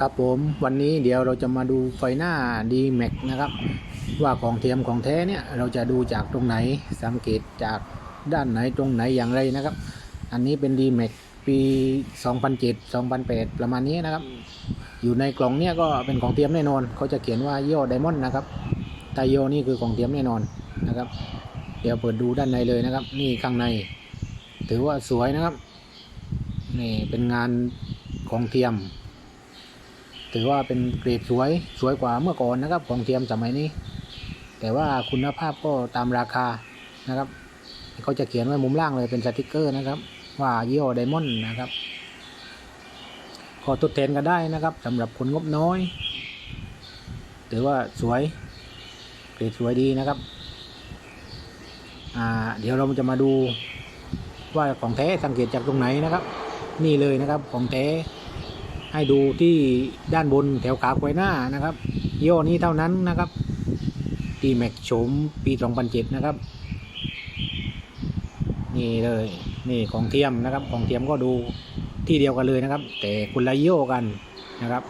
ครับผมวันนี้เดี๋ยวเราจะมาดูไฟหน้า d m a x นะครับ ว่าของเทียมของแท้เนี่ยเราจะดูจากตรงไหนสังเกตจากด้านไหนตรงไหนอย่างไรนะครับ อันนี้เป็น d m a x ปี 2007 2008 ประมาณนี้นะครับ อยู่ในกล่องเนี่ยก็เป็นของเทียมแน่นอน เขาจะเขียนว่าย่อไดมอนด์นะครับไตโยนี่คือของเทียมแน่นอนนะครับ เดี๋ยวเปิดดูด้านในเลยนะครับ นี่ข้างใน ถือว่าสวยนะครับนี่เป็นงานของเทียม ถือว่าเป็นเกรดสวยสวยกว่าเมื่อก่อนนะครับ ของเทียมสมัยนี้ แต่ว่าคุณภาพก็ตามราคานะครับเขาจะเขียนไว้มุมล่างเลยเป็นสติกเกอร์นะครับ ว่ายี่ห้อไดมอนด์นะครับขอทดแทนกันได้นะครับสำหรับคนงบน้อย ถือว่าสวยเกรดสวยดีนะครับอ่าเดี๋ยวเราจะมาดูว่าของแท้สังเกตจากตรงไหนนะครับ นี่เลยนะครับของแท้ ให้ดูที่ด้านบนแถวขาควายหน้านะครับยี่ห้อนี้เท่านั้นนะครับตีแม็กโฉมปี 2007 นะครับ นี่เลยนี่ของเทียมนะครับ ของเทียมก็ดูที่เดียวกันเลยนะครับ แต่คนละย่อกันนะครับ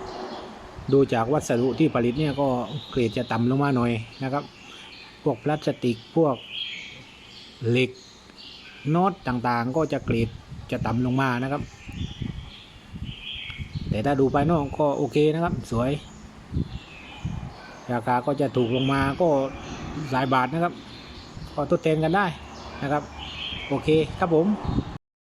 ดูจากวัสดุที่ผลิตเนี่ยก็เกรดจะต่ำลงมาหน่อยนะครับ พวกพลาสติกพวกเหล็กน็อตต่างๆ ก็จะเกรดจะต่ำลงมานะครับ แต่ถ้าดูภายนอกก็โอเคนะครับ สวย ราคาก็จะถูกลงมาก็หลายบาทนะครับ ก็ทดแทนกันได้นะครับ โอเคครับผม